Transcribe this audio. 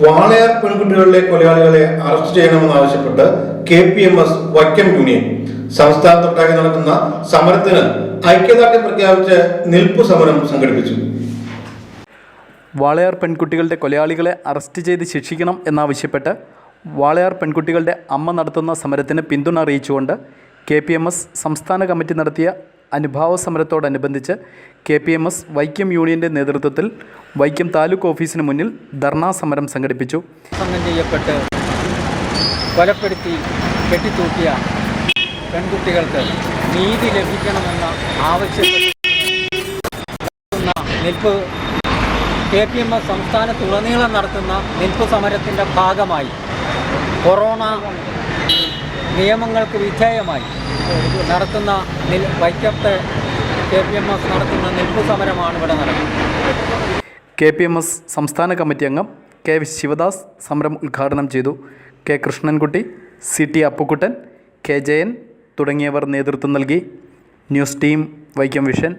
വാളയാർ പെൺകുട്ടികളിലെ കൊലയാളികളെ അറസ്റ്റ് ചെയ്യണമെന്നാവശ്യപ്പെട്ട് K P M S Vaikom union സംസ്ഥാനത്തൊട്ടാകെ നടക്കുന്ന സമരത്തിന് ഐക്യദാർഢ്യം പ്രഖ്യാപിച്ച് നിൽപ്പ് സമരം സംഘടിപ്പിച്ചു. വാളയാർ പെൺകുട്ടികളുടെ കൊലയാളികളെ അറസ്റ്റ് ചെയ്ത് ശിക്ഷിക്കണം എന്നാവശ്യപ്പെട്ട് വാളയാർ പെൺകുട്ടികളുടെ അമ്മ നടത്തുന്ന സമരത്തിന് പിന്തുണ അറിയിച്ചുകൊണ്ട് കെ പി എം എസ് സംസ്ഥാന കമ്മിറ്റി നടത്തിയ അനുഭാവ സമരത്തോടനുബന്ധിച്ച് K P M S Vaikom യൂണിയന്റെ നേതൃത്വത്തിൽ വൈക്കം താലൂക്ക് ഓഫീസിന് മുന്നിൽ ധർണാ സമരം സംഘടിപ്പിച്ചു. സംഘം ചെയ്യപ്പെട്ട് കൊലപ്പെടുത്തി കെട്ടിത്തൂക്കിയ പെൺകുട്ടികൾക്ക് നീതി ലഭിക്കണമെന്ന ആവശ്യപ്പെടുന്ന നിൽപ്പ് കെ പി എം എസ് സംസ്ഥാനത്തുടനീളം നടത്തുന്ന നിൽപ്പ് സമരത്തിന്റെ ഭാഗമായി. കൊറോണ നിയമങ്ങൾക്ക് വിധേയമായി നടത്തുന്ന നിൽ വൈക്കത്തെ കെ പി എം എസ് നടത്തുന്ന നിൽപ്പ് സമരമാണ് ഇവിടെ നടക്കുന്നത്. കെ പി എം എസ് സംസ്ഥാന കമ്മിറ്റി അംഗം കെ വി ശിവദാസ് സമരം ഉദ്ഘാടനം ചെയ്തു. K Krishnankutty C T Appukuttan K Jayan തുടങ്ങിയവർ നേതൃത്വം നൽകി. News team Vaikom vision.